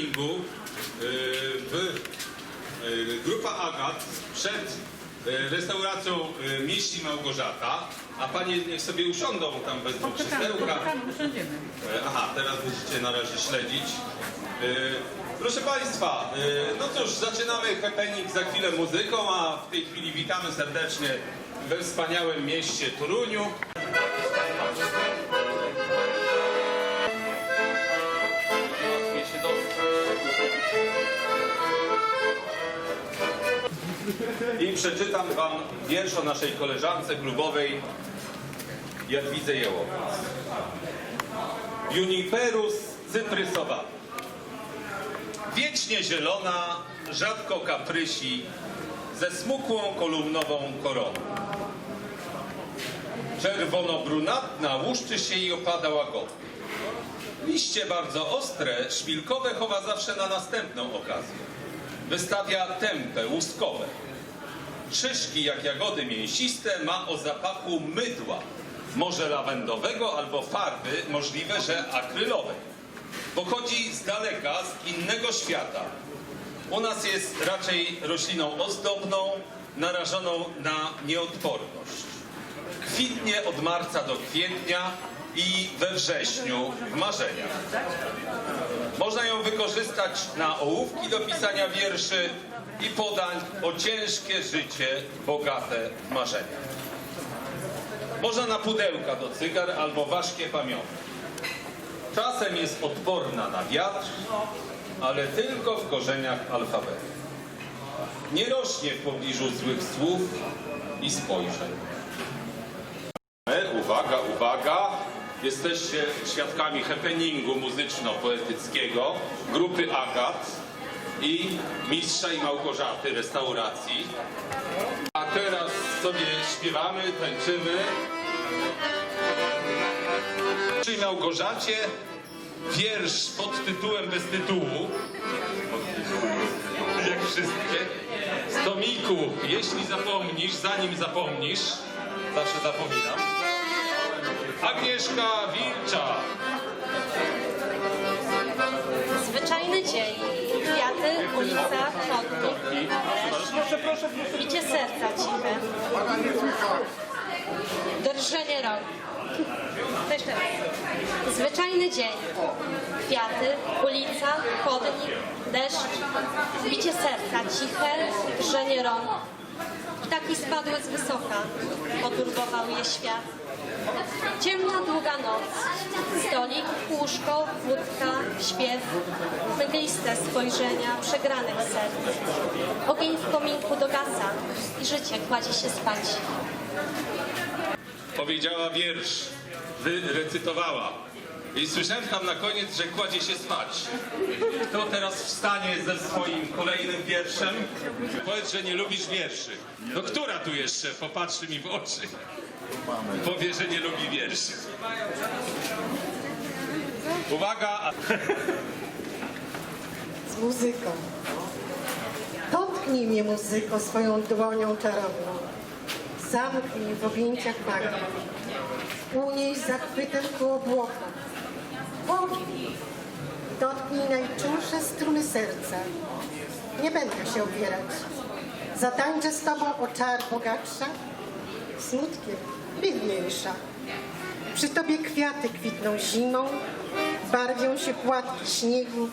w y, grupa Agat przed y, restauracją y, Mieści Małgorzata, a panie niech sobie usiądą tam krzesełka. poczekamy, usiądziemy. E, Aha, teraz będziecie na razie śledzić. E, Proszę Państwa, e, no cóż, zaczynamy happening za chwilę muzyką, a w tej chwili witamy serdecznie we wspaniałym mieście Toruniu. I przeczytam Wam wiersz o naszej koleżance klubowej Jadwidze Jełowiec. Juniperus cyprysowa. Wiecznie zielona, rzadko kaprysi, ze smukłą kolumnową koroną. Czerwono-brunatna łuszczy się i opada łagodnie. Liście bardzo ostre, szpilkowe chowa zawsze na następną okazję. Wystawia tępe, łuskowe. Szyszki jak jagody mięsiste ma o zapachu mydła. Może lawendowego albo farby, możliwe, że akrylowej. Pochodzi z daleka, z innego świata. U nas jest raczej rośliną ozdobną, narażoną na nieodporność. Kwitnie od marca do kwietnia i we wrześniu w marzeniach. Można ją wykorzystać na ołówki do pisania wierszy i podań o ciężkie życie bogate w marzeniach. Można na pudełka do cygar albo ważkie pamiątki. Czasem jest odporna na wiatr, ale tylko w korzeniach alfabetu. Nie rośnie w pobliżu złych słów i spojrzeń. Uwaga, uwaga! Jesteście świadkami happeningu muzyczno-poetyckiego grupy Agat i Mistrza i Małgorzaty restauracji. A teraz sobie śpiewamy, tańczymy. Przy Małgorzacie wiersz pod tytułem bez tytułu, jak wszystkie. Z tomiku, jeśli zapomnisz, zanim zapomnisz, zawsze zapominam. Agnieszka Wilcza. Zwyczajny dzień. Kwiaty, ulica, chodnik, deszcz. Bicie serca ciche. Drżenie rąk. Jeszcze raz. Zwyczajny dzień. Kwiaty, ulica, chodnik, deszcz. Bicie serca ciche, drżenie rąk. Ptaki spadły z wysoka. Poturbował je świat. Ciemna, długa noc. Stolik, łóżko, wódka, śpiew. Mgliste spojrzenia przegranych serc. Ogień w kominku dogasa i życie kładzie się spać. powiedziała wiersz, wyrecytowała. I słyszałem tam na koniec, że kładzie się spać. Kto teraz wstanie ze swoim kolejnym wierszem? Powiedz, że nie lubisz wierszy. No która tu jeszcze popatrzy mi w oczy? Powie, że nie lubi wierszy. Uwaga! a- z muzyką. Dotknij mnie muzyko swoją dłonią czarowną. Zamknij w objęciach magii. Unieś zachwytem ku obłokom. Pognij. Dotknij najczulsze struny serca. Nie będę się obierać. Zatańczę z tobą o czar bogatsza, smutkiem biedniejsza. Przy tobie kwiaty kwitną zimą, barwią się płatki śniegu,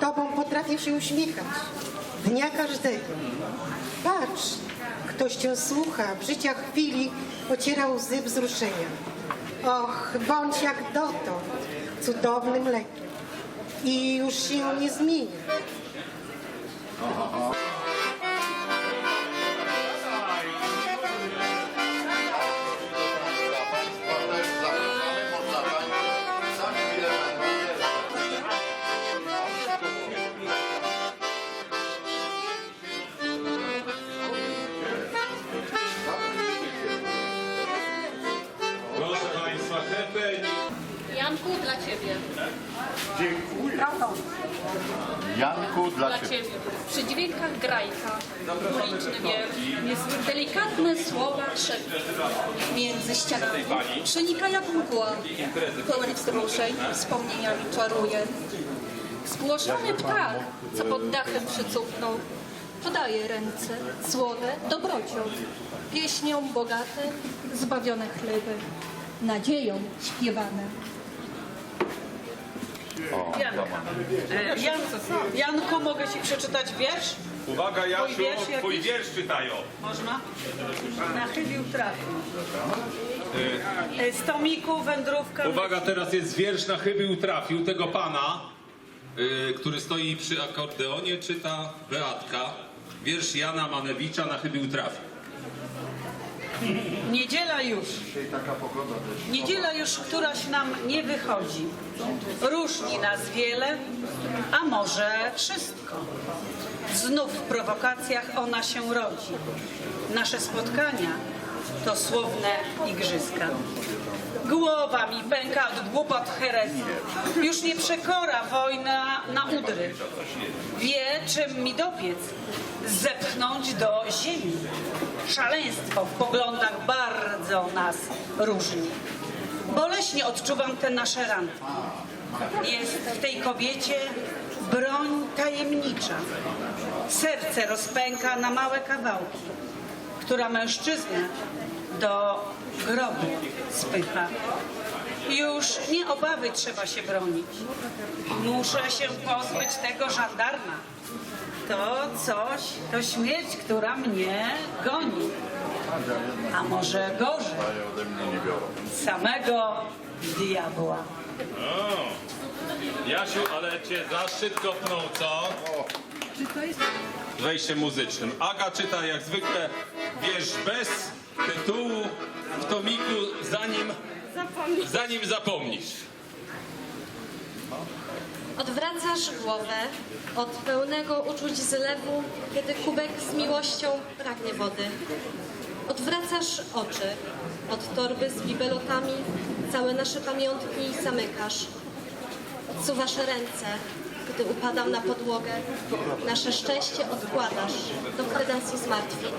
Tobą potrafię się uśmiechać dnia każdego. Patrz, ktoś Cię słucha, w życia chwili ociera łzy wzruszenia. Och, bądź jak dotąd cudownym lekiem i już się nie zmienia. Dla Ciebie. Przy dźwiękach grajka, uliczny wiersz, delikatne słowa szepty między ścianami. Przenika jak mgła, pełen wzruszeń, wspomnieniami czaruje. Spłoszony ptak, co pod dachem przycupnął, podaje ręce, słowe dobrocią, pieśnią bogate, zbawione chleby, nadzieją śpiewane. Janka. E, Jan, Janku, mogę ci przeczytać wiersz? Uwaga Jasiu, Twój wiersz jakiś? twój wiersz czytają. Można? Nachylił trafił. E, Z tomiku wędrówka. Uwaga, teraz jest wiersz na chybił trafił tego pana, y, który stoi przy akordeonie, czyta Beatka. Wiersz Jana Manewicza na chybił trafił. Niedziela już. Dzisiaj taka pogoda też. Niedziela już któraś nam nie wychodzi. Różni nas wiele, a może wszystko. Znów w prowokacjach ona się rodzi. Nasze spotkania to słowne igrzyska. Głowa mi pęka od głupot herezji. Już nie przekora wojna na udry. Wie, czym mi dobiec. Zepchnąć do ziemi. Szaleństwo w poglądach bardzo nas różni. Boleśnie odczuwam te nasze rany. Jest w tej kobiecie broń tajemnicza. Serce rozpęka na małe kawałki, która mężczyznę do grobu spycha. Już nie obawy trzeba się bronić. Muszę się pozbyć tego żandarma. To coś, to śmierć, która mnie goni. A może gorzej, samego diabła. Jasiu, ale cię zaszczyt kopnął, co? Wejściem muzycznym. Aga czyta jak zwykle wiersz bez tytułu w tomiku, zanim, zanim zapomnisz. Odwracasz głowę od pełnego uczuć zlewu, kiedy kubek z miłością pragnie wody. Odwracasz oczy od torby z bibelotami, całe nasze pamiątki zamykasz. Odsuwasz ręce, gdy upadam na podłogę. Nasze szczęście odkładasz do kredencji zmartwień.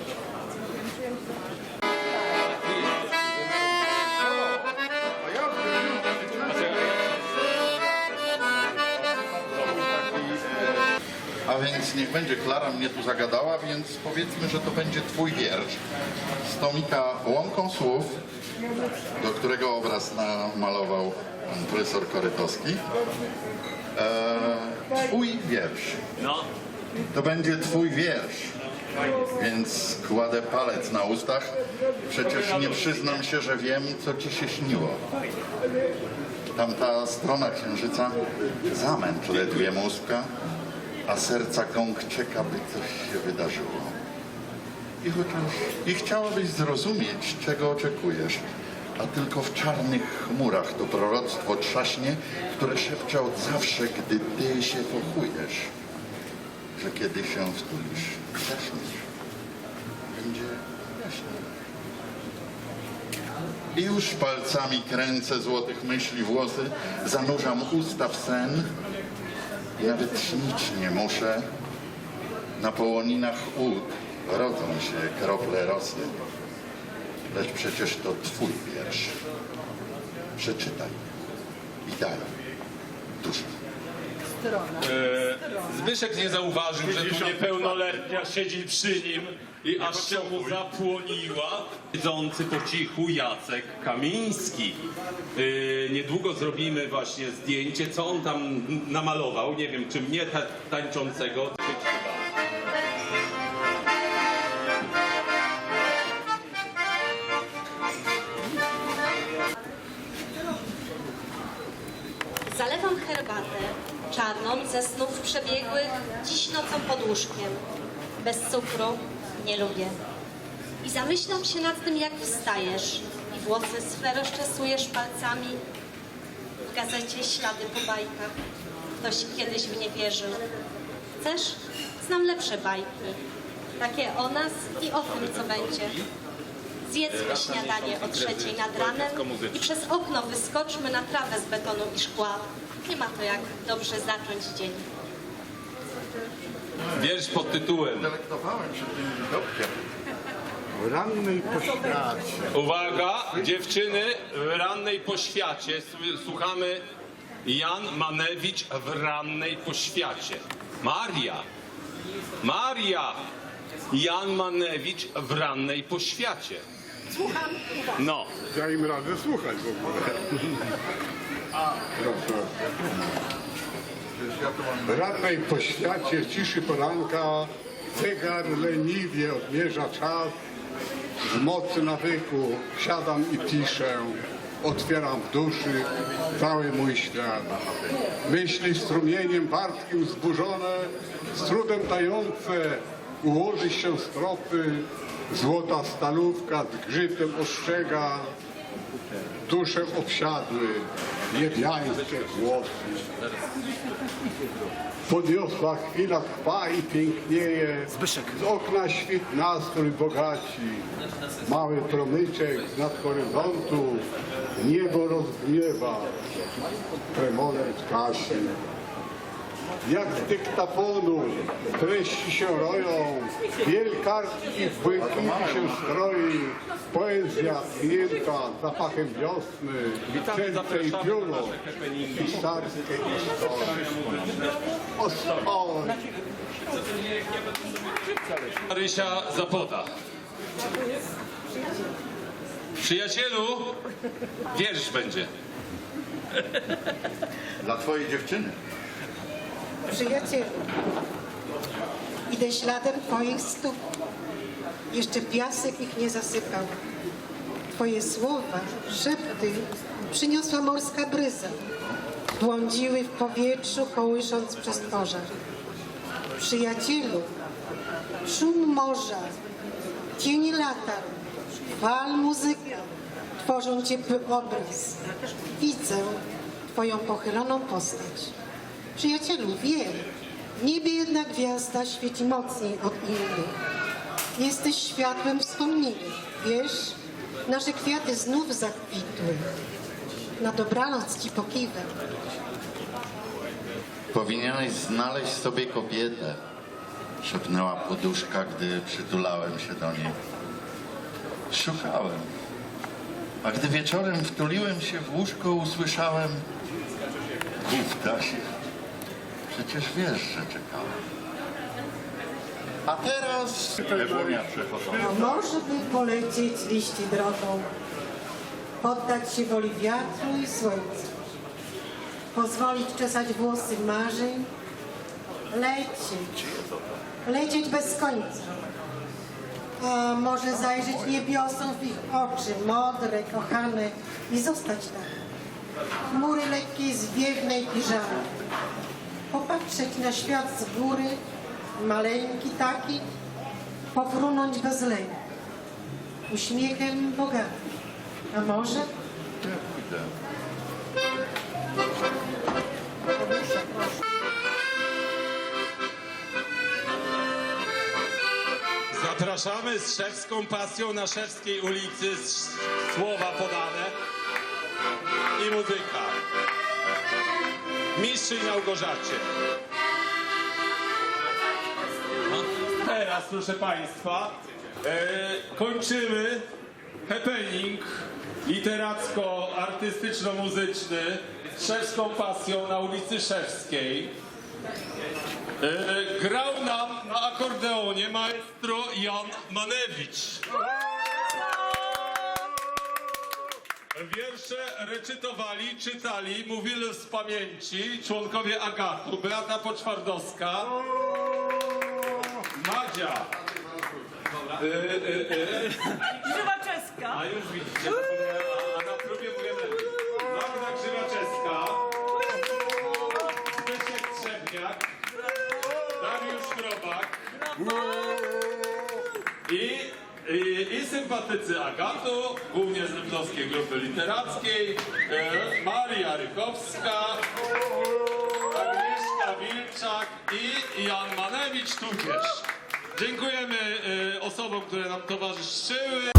Więc niech będzie Klara mnie tu zagadała, więc powiedzmy, że to będzie twój wiersz z tomika Łąką Słów, do którego obraz namalował pan profesor Korytowski. Eee, twój wiersz. No. To będzie twój wiersz. Więc kładę palec na ustach. Przecież nie przyznam się, że wiem, co ci się śniło. Tamta strona księżyca zamęt ledwie mózga, a serca gąk czeka, by coś się wydarzyło. I chociaż i chciałabyś zrozumieć, czego oczekujesz, a tylko w czarnych chmurach to proroctwo trzaśnie, które szepcze od zawsze, gdy ty się pochujesz, że kiedy się wtulisz, zaśniesz, będzie jaśniej. I już palcami kręcę złotych myśli włosy, zanurzam usta w sen i nawet śnić nie muszę. Na połoninach ud rodzą się krople rosy. Lecz przecież to twój wiersz. Przeczytaj i daj duszę. Zbyszek nie zauważył, że tu niepełnoletnia siedzi przy nim i aż się mu zapłoniła. Siedzący po cichu Jacek Kamiński. Yy, niedługo zrobimy właśnie zdjęcie, co on tam namalował. Nie wiem, czy mnie ta, tańczącego. Zalewam herbatę czarną ze snów przebiegłych dziś nocą pod łóżkiem. Bez cukru nie lubię. I zamyślam się nad tym, jak wstajesz i włosy swe rozczesujesz palcami. W gazecie ślady po bajkach. Ktoś kiedyś w nie wierzył. Chcesz? Znam lepsze bajki. Takie o nas i o tym, co będzie. Zjedzmy śniadanie o trzeciej nad ranem i przez okno wyskoczmy na trawę z betonu i szkła. Nie ma to jak dobrze zacząć dzień. Wiersz pod tytułem Delektowałem się tym widokiem. W rannej poświacie Uwaga, dziewczyny w rannej poświacie słuchamy Jan Manewicz w rannej poświacie. Maria, Maria, Jan Manewicz w rannej poświacie. Słucham. No, Ja im radzę słuchać w ogóle. Proszę. Rannej poświacie ciszy poranka zegar leniwie odmierza czas. Z mocy nawyku siadam i piszę. Otwieram w duszy cały mój świat. Myśli strumieniem wartkim zburzone, z trudem dające ułożyć się stropy. Złota stalówka z grzytem ostrzega, duszę obsiadły niebiańskie głosy. Podniosła chwila trwa i pięknieje. Z okna świt nastrój bogaci. Mały promyczek z nad horyzontu niebo rozgniewa. Tremolem gasi. Jak z dyktafonu treści się roją, biel kartki w błękicie się stroi, poezja tchnięta zapachem wiosny, serce i pióro, pisarskie historie. Marysia Zapoda. Przyjacielu, wiersz będzie. Dla twojej dziewczyny. Przyjacielu, idę śladem Twoich stóp. Jeszcze piasek ich nie zasypał. Twoje słowa, szepty przyniosła morska bryza. Błądziły w powietrzu, kołysząc przez pożar. Przyjacielu, szum morza, cień latar, fal muzyka tworzą ciepły obraz. Widzę Twoją pochyloną postać. Przyjacielu, wiem, w niebie jedna gwiazda świeci mocniej od innych. Jesteś światłem wspomnienia. Wiesz, nasze kwiaty znów zakwitły. Na dobranoc ci pokiwam. Powinieneś znaleźć sobie kobietę, szepnęła poduszka, gdy przytulałem się do niej. Szukałem. A gdy wieczorem wtuliłem się w łóżko, usłyszałem Gówtasie, przecież wiesz, że czekałem. A teraz... A może by polecieć liści drogą, poddać się woli wiatru i słońca, pozwolić czesać włosy marzeń, lecieć, lecieć bez końca. A może zajrzeć niebiosom w ich oczy, modre, kochane i zostać tam. Chmury lekkiej, zwiewnej piżamy. Popatrzeć na świat z góry, maleńki taki, pofrunąć bez lęku, uśmiechem bogatym. A może? Zapraszamy z szewską pasją na Szewskiej ulicy, słowa podane i muzyka. Mistrzyń Małgorzacie. No, Teraz, proszę Państwa, e, kończymy happening literacko-artystyczno-muzyczny z szewską pasją na ulicy Szewskiej. E, grał nam na akordeonie maestro Jan Manewicz. Wiersze recytowali, czytali, mówili z pamięci członkowie Agatu, Beata Poczwardowska, Madzia. E, e, Żywaczewska. a już widzicie, i, i, sympatycy Agatu, głównie z Rybnowskiej Grupy Literackiej, e, Maria Rykowska, Agnieszka Wilczak i Jan Manewicz tudzież. Dziękujemy e, osobom, które nam towarzyszyły.